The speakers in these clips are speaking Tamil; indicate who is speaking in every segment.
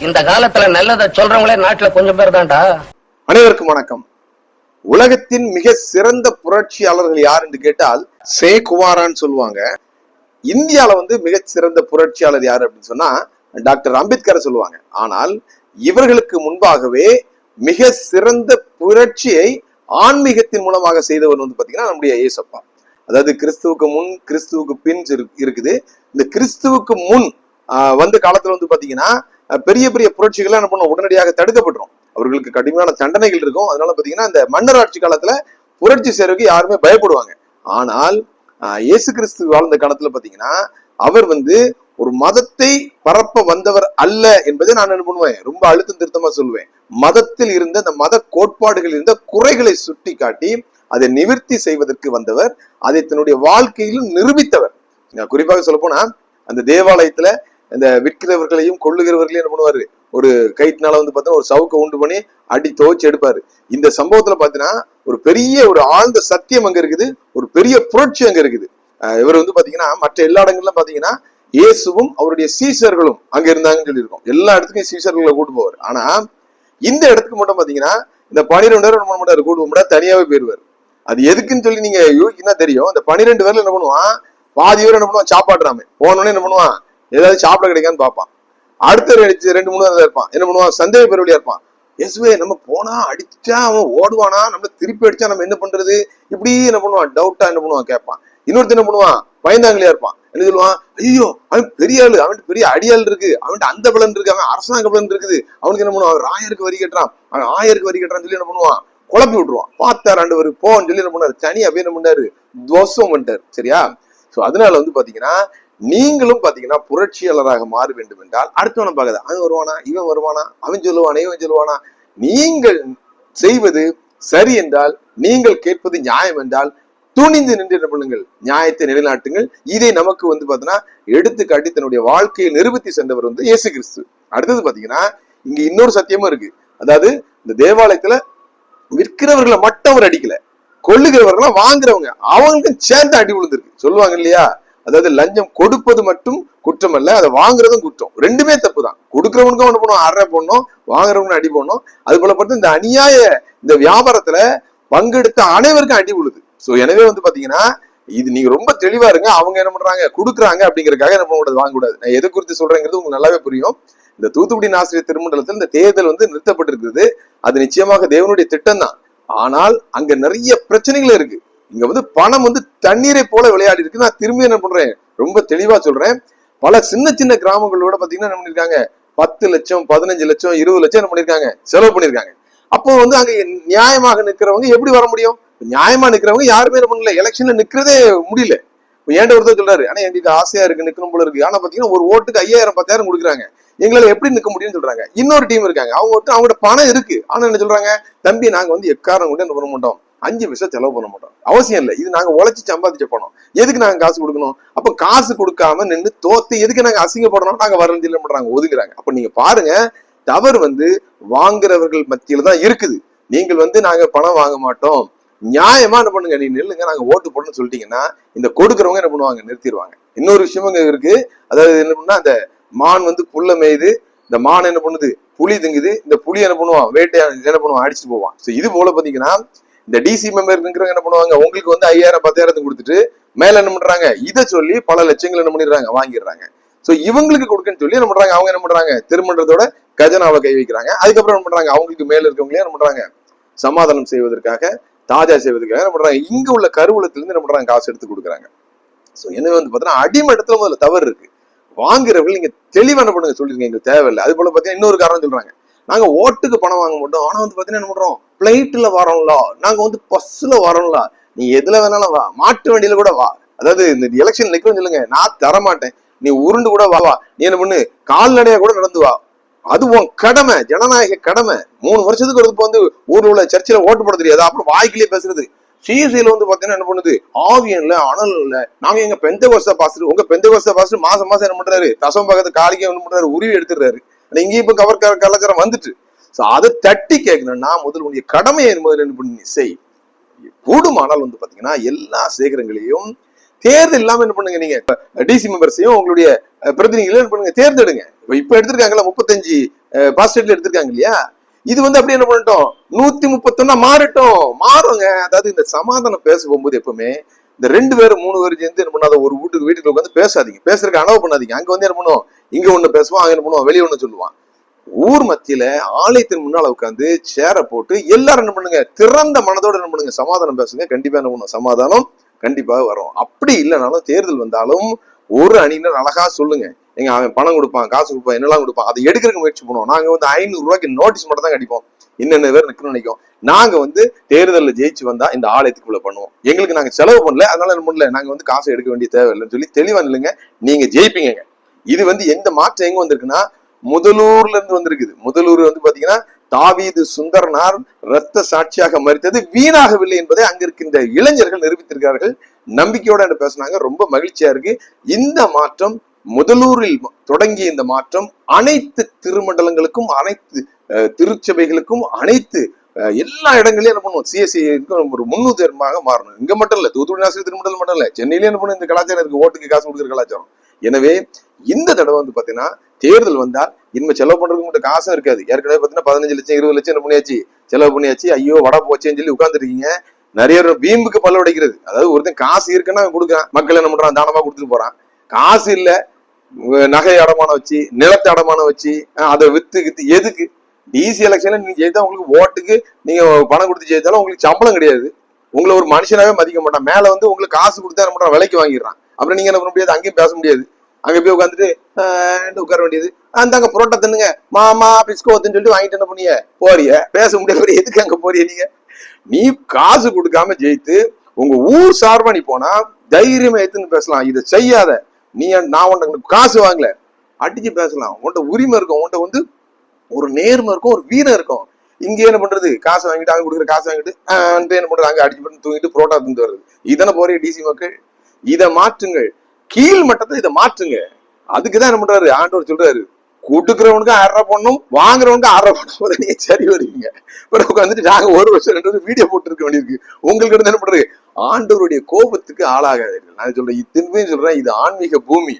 Speaker 1: இந்த காலத்துல நல்லதை சொல்றவங்களே நாட்டுல கொஞ்சம் பேர் தான்டா.
Speaker 2: அனைவருக்கும் வணக்கம். உலகத்தின் மிக சிறந்த புரட்சியாளர்கள் யார் என்று கேட்டால் சே குமாரான்னு சொல்லுவாங்க. இந்தியால வந்து மிக சிறந்த புரட்சியாளர் யார் அப்படின்னு சொன்னா டாக்டர் அம்பேத்கரை சொல்லுவாங்க. ஆனால் இவர்களுக்கு முன்பாகவே மிக சிறந்த புரட்சியை ஆன்மீகத்தின் மூலமாக செய்தவர் வந்து பாத்தீங்கன்னா நம்முடைய ஏசப்பா அதாவது கிறிஸ்துவுக்கு முன் கிறிஸ்துவுக்கு பின் இருக்குது. இந்த கிறிஸ்துவுக்கு முன் ஆஹ், வந்த காலத்துல வந்து பாத்தீங்கன்னா பெரிய பெரிய புரட்சிகள் என்ன பண்ணும் உடனடியாக தடுக்கப்பட்டுரும். அவர்களுக்கு கடுமையான தண்டனைகள் இருக்கும். அதனால பாத்தீங்கன்னா இந்த மன்னர் ஆட்சி காலத்துல புரட்சி செய்யறதுக்கு யாருமே பயப்படுவாங்க. ஆனால் இயேசு கிறிஸ்து வாழ்ந்த காலத்துல பாத்தீங்கன்னா அவர் வந்து ஒரு மதத்தை பரப்ப வந்தவர் அல்ல என்பதை நான் என்ன பண்ணுவேன்? ரொம்ப அழுத்தம் திருத்தமா சொல்லுவேன். மதத்தில் இருந்த அந்த மத கோட்பாடுகள் இருந்த குறைகளை சுட்டி காட்டி அதை நிவர்த்தி செய்வதற்கு வந்தவர் அதை தன்னுடைய வாழ்க்கையிலும் நிரூபித்தவர். நான் குறிப்பாக சொல்ல போனா அந்த தேவாலயத்துல இந்த விற்கிறவர்களையும் கொள்ளுகிறவர்களையும் என்ன பண்ணுவாரு? ஒரு கைட்னால வந்து பார்த்தீங்கன்னா ஒரு சவுக்கை உண்டு பண்ணி அடி துவைச்சு எடுப்பாரு. இந்த சம்பவத்துல பாத்தீங்கன்னா ஒரு பெரிய ஒரு ஆழ்ந்த சத்தியம் அங்க இருக்குது. ஒரு பெரிய புரட்சி அங்க இருக்குது. இவர் வந்து பாத்தீங்கன்னா மற்ற எல்லா இடங்கள்லாம் பாத்தீங்கன்னா இயேசுவும் அவருடைய சீசர்களும் அங்க இருந்தாங்கன்னு சொல்லியிருக்கோம். எல்லா இடத்துக்கும் சீசர்களை கூட்டு போவார். ஆனா இந்த இடத்துக்கு மட்டும் பாத்தீங்கன்னா இந்த பனிரெண்டு பேர் என்ன பண்ண கூட்டு போக தனியாவே போயிருவாரு. அது எதுக்குன்னு சொல்லி நீங்க யோசிக்கினா தெரியும். அந்த பனிரெண்டு பேர்ல என்ன பண்ணுவான்? பாதி பேர் என்ன பண்ணுவான்? சாப்பாடுறாமே போனோடனே என்ன பண்ணுவான்? ஏதாவது சாப்பிட கிடைக்கான்னு பார்ப்பான். அடுத்த ரெண்டு ரெண்டு மூணு இருப்பான். என்ன பண்ணுவான்? சந்தேக பெருவழியா இருப்பான். எஸ்வே நம்ம போனா அடிச்சா அவன் ஓடுவானா? நம்மள திருப்பி அடிச்சா நம்ம என்ன பண்றது? இப்படி என்ன பண்ணுவான்? டவுட்டா என்ன பண்ணுவான் கேட்பான். இன்னொருத்தர் என்ன பண்ணுவான்? பயந்தாங்களையா இருப்பான். என்ன சொல்லுவான்? ஐயோ அவன் பெரிய ஆளு அவன்கிட்ட பெரிய அடியாள் இருக்கு. அவன்கிட்ட அந்த பலன் இருக்கு. அவன் அரசாங்க பலன் இருக்குது. அவனுக்கு என்ன பண்ணுவான்? அவன் ஆயருக்கு வரி கட்டுறான். அவன் ஆயருக்கு வரி கட்டுறான்னு சொல்லி என்ன பண்ணுவான்? குழப்பி விட்டுருவான். பார்த்தா ரெண்டு பேரும் போன்னு சொல்லி என்ன பண்ணாரு? தனியா போய் என்ன பண்ணாரு? துவசம் பண்ணிட்டாரு. சரியா? சோ அதனால வந்து பாத்தீங்கன்னா நீங்களும் பாத்தீங்கன்னா புரட்சியாளராக மாற வேண்டும் என்றால் அடுத்தவனை பார்க்காத. அவன் வருவானா? இவன் வருவானா? அவன் சொல்லுவானா? இவன் சொல்லுவானா? நீங்கள் செய்வது சரி என்றால் நீங்கள் கேட்பது நியாயம் என்றால் துணிந்து நின்று என்ன பண்ணுங்கள்? நியாயத்தை நிலைநாட்டுங்கள். இதை நமக்கு வந்து பாத்தீங்கன்னா எடுத்துக்காட்டி தன்னுடைய வாழ்க்கையை நிரூபித்து சென்றவர் வந்து இயேசு கிறிஸ்து அடுத்தது பாத்தீங்கன்னா இங்க இன்னொரு சத்தியமும் இருக்கு. அதாவது இந்த தேவாலயத்துல விற்கிறவர்களை மட்டும் அவர் அடிக்கல. கொள்ளுகிறவர்களை வாங்குறவங்க அவங்களுக்கும் சேர்ந்து அடி விழுந்திருக்கு. சொல்லுவாங்க இல்லையா? அதாவது லஞ்சம் கொடுப்பது மட்டும் குற்றம் அல்ல அதை வாங்குறதும் குற்றம். ரெண்டுமே தப்பு தான் கொடுக்குறவனுக்கும் ஒன்று பண்ணுவோம் அரை போடணும் வாங்குறவனுக்கும் அடி போடணும். அது போல பார்த்து இந்த அநியாய இந்த வியாபாரத்துல பங்கெடுத்த அனைவருக்கும் அடி விழுது. சோ எனவே வந்து பாத்தீங்கன்னா இது நீங்க ரொம்ப தெளிவா இருங்க. அவங்க என்ன பண்றாங்க? கொடுக்குறாங்க அப்படிங்கறக்காக என்ன பண்ணக்கூடாது? வாங்கக்கூடாது. நான் எதை குறித்து சொல்றேங்கிறது உங்களுக்கு நல்லாவே புரியும். இந்த தூத்துக்குடி ஆசிரியர் திருமண்டலத்தில் இந்த தேர்தல் வந்து நிறுத்தப்பட்டிருக்கிறது. அது நிச்சயமாக தேவனுடைய திட்டம் தான் ஆனால் அங்க நிறைய பிரச்சனைகள் இருக்கு. இங்க வந்து பணம் வந்து தண்ணீரை போல விளையாடி இருக்கு. நான் திரும்பி என்ன பண்றேன்? ரொம்ப தெளிவா சொல்றேன். பல சின்ன சின்ன கிராமங்களோட பாத்தீங்கன்னா என்ன பண்ணிருக்காங்க? பத்து லட்சம் பதினஞ்சு லட்சம் இருபது லட்சம் என்ன பண்ணிருக்காங்க? செலவு பண்ணிருக்காங்க. அப்போ வந்து அங்க நியாயமாக நிக்கிறவங்க எப்படி வர முடியும்? நியாயமா நிக்கிறவங்க யாருமே என்ன பண்ணல. எலெக்ஷன்ல நிக்கிறதே முடியல. ஏண்ட ஒருத்தர் சொல்றாரு? ஆனா எங்களுக்கு ஆசையா இருக்கு நிக்கணும் போல இருக்கு. ஆனா பாத்தீங்கன்னா ஒரு ஓட்டுக்கு ஐயாயிரம் பத்தாயிரம் கொடுக்குறாங்க. எங்களால எப்படி நிக்க முடியும்னு சொல்றாங்க. இன்னொரு டீம் இருக்காங்க. அவங்க ஒருத்தர் அவங்களோட பணம் இருக்கு. ஆனா என்ன சொல்றாங்க? தம்பி நாங்க வந்து எக்காரம் கூட என்ன பண்ண மாட்டோம்? அஞ்சு பைசா செலவு பண்ண மாட்டோம். அவசியம் இல்லை. இது நாங்க உழைச்சி சம்பாதிச்ச பணம் எதுக்கு நாங்க காசு கொடுக்கணும்? அப்போ காசு கொடுக்காம நின்று தோத்து எதுக்கு நாங்க அசிங்கப்படணும் நாங்க வரணும் இல்லை பண்ணுறாங்க ஒதுக்குறாங்க அப்ப நீங்க பாருங்க தவறு வந்து வாங்குறவர்கள் மத்தியில தான் இருக்குது. நீங்கள் வந்து நாங்க பணம் வாங்க மாட்டோம். நியாயமா என்ன பண்ணுங்க? நீ நில்லுங்க. நாங்க ஓட்டு போடணும்னு சொல்லிட்டீங்கன்னா இந்த கொடுக்குறவங்க என்ன பண்ணுவாங்க? நிறுத்திடுவாங்க. இன்னொரு விஷயம் இங்க இருக்கு. அதாவது என்ன பண்ணா அந்த மான் வந்து புல்ல மேயுது. இந்த மான் என்ன பண்ணுது? புலி திங்குது. இந்த புலி என்ன பண்ணுவான்? வேட்டையா என்ன பண்ணுவான்? அடிச்சுட்டு போவான். இது போல பாத்தீங்கன்னா இந்த டிசி மெம்பர் என்ன பண்ணுவாங்க? உங்களுக்கு வந்து ஐயாயிரம் பத்தாயிரத்துக்கு கொடுத்துட்டு மேல என்ன பண்றாங்க? இதை சொல்லி பல லட்சங்கள் என்ன பண்ணிடுறாங்க? வாங்கிடுறாங்க. சோ இவங்களுக்கு கொடுக்குன்னு சொல்லி என்ன பண்றாங்க? அவங்க என்ன பண்றாங்க? திருமன்றத்தோட கஜனாவை கை வைக்கிறாங்க. அதுக்கப்புறம் என்ன பண்றாங்க? அவங்களுக்கு மேல இருக்கவங்களே என்ன பண்றாங்க? சமாதானம் செய்வதற்காக தாஜா செய்வதற்காக என்ன பண்றாங்க? இங்க உள்ள கருவூலத்துல இருந்து என்ன பண்றாங்க? காசு எடுத்து கொடுக்குறாங்க. சோ எனவே வந்து பாத்தீங்கன்னா அடிமட்டத்துல முதல்ல தவறு இருக்கு. வாங்குறவர்கள் நீங்க தெளிவான பண்ணுங்க? சொல்லிருங்க. எங்களுக்கு தேவையில்லை. அது போல பாத்தீங்கன்னா இன்னொரு காரணம் சொல்றாங்க. நாங்க ஓட்டுக்கு பணம் வாங்க மாட்டோம். ஆனா வந்து பாத்தீங்கன்னா என்ன பண்றோம்? பிளைட்டில் வரோம்ல? நாங்கள் வந்து பஸ்ஸில் வரோம்ல? நீ எதில் வேணாலும் வா. மாட்டு வண்டியில கூட வா. அதாவது இந்த எலெக்ஷன் நிக்கணும் சொல்லுங்க. நான் தர மாட்டேன் நீ உருண்டு கூட வா. வா நீ என்ன பண்ணு? கால்நடையாக கூட நடந்து வா. அது உன் கடமை. ஜனநாயக கடமை. மூணு வருஷத்துக்கு ஒரு வந்து ஊர் உள்ள சர்ச்சில் ஓட்டு போட தெரியாது. அப்புறம் வாய்க்கிலேயே பேசுறது. சிஎஸ்சியில் வந்து பார்த்தீங்கன்னா என்ன பண்ணுது? ஆவியன் இல்லை அனல் இல்லை நாங்கள் எங்க பெந்த கோஸ்தா பாஸ்டர் உங்க பெந்த கோஸ்தா பாஸ்டர் மாதம் மாதம் என்ன பண்ணுறாரு தசம் பக்கத்து காலிக்கு என்ன பண்ணுறாரு உருவி எடுத்துடுறாரு. ஆனா இங்கேயும் இப்போ கவர் கலாச்சாரம் வந்துட்டு. ஸோ அதை தட்டி கேட்கணும்னா முதல் உன்னுடைய கடமையை முதல்ல என்ன பண்ணி நீ செய். கூடுமானால் வந்து பாத்தீங்கன்னா எல்லா சேகரங்களையும் தேர்தல் இல்லாமல் என்ன பண்ணுங்க நீங்க? டிசி மெம்பர்ஸையும் உங்களுடைய பிரதிநிதிகளும் பிரதிநிதிகளையும் என்ன பண்ணுங்க? தேர்ந்தெடுங்க. இப்ப இப்போ எடுத்திருக்காங்களா முப்பத்தஞ்சு பாஸ்டேட்ல எடுத்திருக்காங்க இல்லையா? இது வந்து அப்படியே என்ன பண்ணட்டும்? நூத்தி முப்பத்தொன்னா மாறட்டும். மாறுங்க. அதாவது இந்த சமாதானம் பேச போகும்போது எப்பவுமே இந்த ரெண்டு பேரும் மூணு பேரும் சேர்ந்து என்ன பண்ணாத ஒரு வீட்டுக்கு வீட்டுக்கு உட்காந்து பேசாதீங்க. பேசுறதுக்கு அனவு பண்ணாதீங்க. அங்க வந்து என்ன பண்ணுவோம் இங்க ஒண்ணு பேசுவான் அங்க என்ன பண்ணுவோம்? வெளியே ஒண்ணு சொல்லுவான் ஊர் மத்தியில ஆலயத்தின் முன்னால உட்காந்து சேரை போட்டு எல்லாரும் என்ன பண்ணுங்க திறந்த மனதோட என்ன பண்ணுங்க சமாதானம் பேசுங்க. கண்டிப்பா என்ன பண்ணும்? சமாதானம் கண்டிப்பாக வரும். அப்படி இல்லைனாலும் தேர்தல் வந்தாலும் ஒரு அணியினர் அழகா சொல்லுங்க. எங்க அவன் பணம் கொடுப்பான் காசு கொடுப்பான் என்னெல்லாம் கொடுப்பான் அதை எடுக்கிறதுக்கு முயற்சி பண்ணுவோம். நாங்க வந்து ஐநூறு ரூபாய்க்கு நோட்டீஸ் மட்டும் தான் அடிப்போம் என்னென்ன பேர் நிற்கணும்னு நினைக்கும். நாங்க வந்து தேர்தலில் ஜெயிச்சு வந்தா இந்த ஆலயத்துக்குள்ள பண்ணுவோம். எங்களுக்கு நாங்க செலவு பண்ணல அதனால என்ன பண்ணல நாங்க வந்து காசு எடுக்க வேண்டிய தேவையில்லைன்னு சொல்லி தெளிவா இல்லைங்க நீங்க ஜெயிப்பீங்க இது வந்து எந்த மாற்றம் எங்க வந்திருக்குன்னா முதலூர்ல இருந்து வந்திருக்குது. முதலூர் வந்து பாத்தீங்கன்னா தாவீது சுந்தரனார் இரத்த சாட்சியாக மறித்தது வீணாகவில்லை என்பதை அங்க இருக்கின்ற இளைஞர்கள் நிரூபித்திருக்கிறார்கள். நம்பிக்கையோட என்ன பேசுனாங்க. ரொம்ப மகிழ்ச்சியா இருக்கு. இந்த மாற்றம் முதலூரில் தொடங்கிய இந்த மாற்றம் அனைத்து திருமண்டலங்களுக்கும் அனைத்து திருச்சபைகளுக்கும் அனைத்து எல்லா இடங்களையும் என்ன பண்ணுவோம்? சிஎஸ்சி ஒரு முன்னுதாரணமாக மாறணும். இங்க மட்டும் இல்ல தூத்துக்குடி நாசிரியர் திருமண்டலம் மட்டும் இல்ல சென்னையிலேயே என்ன பண்ணும் இந்த கலாச்சாரம் இருக்கு. ஓட்டுக்கு காசு கொடுக்குற கலாச்சாரம். எனவே இந்த தடவை வந்து பாத்தீங்கன்னா தேர்தல் வந்தால் இனிமே செலவு பண்றதுக்கு மட்டும் காசும் இருக்காது. ஏற்கனவே பார்த்தீங்கன்னா பதினஞ்சு லட்சம் இருபது லட்சம் என்ன பண்ணியாச்சு? செலவு பண்ணியாச்சு. ஐயோ வட போச்சேன்னு சொல்லி உட்காந்துருக்கீங்க நிறைய வீம்புக்கு பல்ல உடைக்கிறது. அதாவது ஒருத்தன் காசு இருக்குன்னா கொடுக்குறான். மக்கள் என்ன பண்றான்? தானமா கொடுத்துட்டு போறான். காசு இல்ல. நகை அடமானம் வச்சு நிலத்தை அடமானம் வச்சு அதை வித்து கித்து எதுக்கு? டிசி எலெக்ஷன்ல நீங்க ஜெயித்தா உங்களுக்கு ஓட்டுக்கு நீங்க பணம் கொடுத்து ஜெயித்தாலும் உங்களுக்கு சம்பளம் கிடையாது. உங்களை ஒரு மனுஷனாவே மதிக்க மாட்டான். மேல வந்து உங்களுக்கு காசு கொடுத்தா என்ன பண்றான்? விலைக்கு வாங்கிடுறான். அப்புறம் நீங்க என்ன பண்ண முடியாது? அங்கேயும் பேச முடியாது. அங்கே போய் உட்காந்துட்டு உட்கார வேண்டியது. அந்தாங்க புரோட்டா தின்னுங்க. மாமா பிஸ்கோத்துன்னு சொல்லிட்டு வாங்கிட்டு என்ன பண்ணிய. போறிய. பேச முடியாது எதுக்கு அங்கே போறிய நீங்க? நீ காசு கொடுக்காம ஜெயித்து உங்க ஊர் சார்பா நீ போனா தைரியமா எடுத்துன்னு பேசலாம். இதை செய்யாத. நீ நான் உன்கிட்ட காசு வாங்கல. அடிச்சு பேசலாம். உன்கிட்ட உரிமை இருக்கும். உன்கிட்ட வந்து ஒரு நேர்மை இருக்கும் ஒரு வீரம் இருக்கும். இங்கே என்ன பண்றது? காசு வாங்கிட்டு அங்க கொடுக்குற காசு வாங்கிட்டு வந்து என்ன பண்றது? அங்க அடிச்சு பண்ணி தூங்கிட்டு புரோட்டா தின்னு வருது இதனை போறே டிசி மக்கள். இதை மாற்றுங்கள். கீழ் மட்டத்தை இதை மாற்றுங்க. அதுக்குதான் என்ன பண்றாரு? ஆண்டவர் சொல்றாரு கொடுக்குறவனுக்கு ஆயிரம் பண்ணும் வாங்குறவனுக்கு ஆயிரம் ரூபாய் பண்ணணும் நீங்க சரி வருவீங்க. இப்போ உட்காந்துட்டு நாங்கள் ஒரு வருஷம் ரெண்டு வருஷம் வீடியோ போட்டுருக்க வேண்டியிருக்கு. உங்களுக்கு இருந்து என்ன பண்றது? ஆண்டவருடைய கோபத்துக்கு ஆளாகாதீர்கள். நான் சொல்றேன் திரும்பியும் சொல்றேன் இது ஆன்மீக பூமி.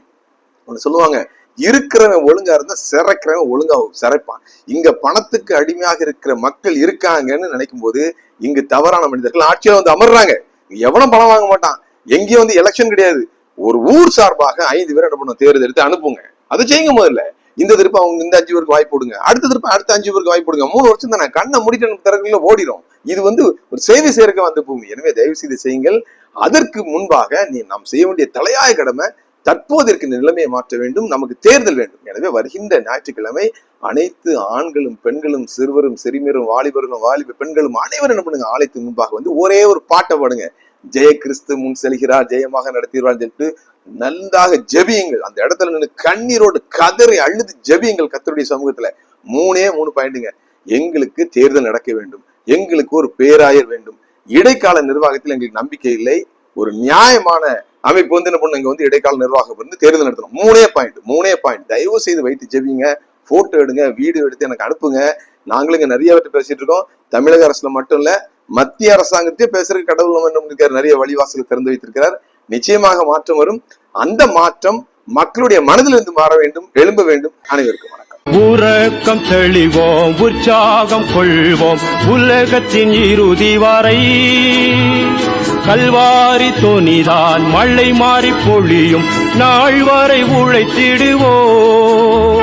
Speaker 2: ஒன்று சொல்லுவாங்க இருக்கிறவன் ஒழுங்கா இருந்தா சிறக்கிறவன் ஒழுங்கா சிறைப்பான். இங்க பணத்துக்கு அடிமையாக இருக்கிற மக்கள் இருக்காங்கன்னு நினைக்கும் போது இங்கு தவறான மனிதர்கள் ஆட்சியில வந்து அமர்றாங்க. எவனும் பணம் வாங்க மாட்டான். எங்கேயும் வந்து எலெக்ஷன் கிடையாது. ஒரு ஊர் சார்பாக ஐந்து பேர் என்ன பண்ணும் தேர்ந்தெடுத்து அனுப்புங்க. அதை செய்யுங்க முதல்ல. இந்த திருப்ப அவங்க இந்த அஞ்சு பேருக்கு வாய்ப்பு கொடுங்க. அடுத்த திருப்ப அடுத்த அஞ்சு பேருக்கு வாய்ப்பு கொடுங்க. மூணு வருஷம் தானே. கண்ணை மூடிட்டு நம்ம திறக்குள்ள ஓடிடும் இது வந்து ஒரு சேவை சேர்க்க வந்த பூமி. எனவே தயவு செய்து செய்யுங்கள். அதற்கு முன்பாக நீ நாம் செய்ய வேண்டிய தலையாய கடமை தற்போது இருக்கின்ற நிலைமையை மாற்ற வேண்டும். நமக்கு தேர்தல் வேண்டும். எனவே வருகின்ற ஞாயிற்றுக்கிழமை அனைத்து ஆண்களும் பெண்களும் சிறுவரும் சிறுமியரும் வாலிபர்களும் வாலிப பெண்களும் அனைவரும் என்ன பண்ணுங்க? ஆலயத்துக்கு முன்பாக வந்து ஒரே ஒரு பாட்டை பாடுங்க. ஜெய கிறிஸ்து முன் செல்கிறார் ஜெயமாக நடத்திடுவார் சொல்லிட்டு நன்றாக ஜெபியுங்கள். அந்த இடத்துல நின்று கண்ணீரோடு கதறி அழுது ஜெபியுங்கள் கத்தருடைய சமூகத்துல. மூணே மூணு பாயிண்ட்டுங்க எங்களுக்கு தேர்தல் நடக்க வேண்டும். எங்களுக்கு ஒரு பேராயர் வேண்டும். இடைக்கால நிர்வாகத்தில் எங்களுக்கு நம்பிக்கை இல்லை. ஒரு நியாயமான அமைப்பு வந்து என்ன பண்ணும்? இங்க வந்து இடைக்கால நிர்வாகம் இருந்து தேர்தல் நடத்தணும். மூணே பாயிண்ட் மூணே பாயிண்ட் தயவு செய்து வைத்து ஜெபிங்க. போட்டோ எடுங்க வீடியோ எடுத்து எனக்கு அனுப்புங்க. நாங்களும் இங்க நிறைய பேசிட்டு இருக்கோம். தமிழக அரசுல மட்டும் இல்ல மத்திய அரசாங்கத்தையே பேசுறதுக்கு கடவுள் நம்ம என்ன பண்ணிருக்காரு? நிறைய வழிவாசல் திறந்து வைத்திருக்கிறார். நிச்சயமாக மாற்றம் வரும். அந்த மாற்றம் மக்களுடைய மனதிலிருந்து மாற வேண்டும் எழும்ப வேண்டும். அனைவருக்கும் வணக்கம்.
Speaker 3: உறக்கம் தெளிவோம் உற்சாகம் கொள்வோம். உலகத்தின் இறுதி வரை கல்வாரி தொனிதான் மழை மாறி பொழியும். நாள் வரை உழைத்திடுவோம்.